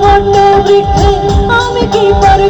তোমার না দেখে আমি কি পারি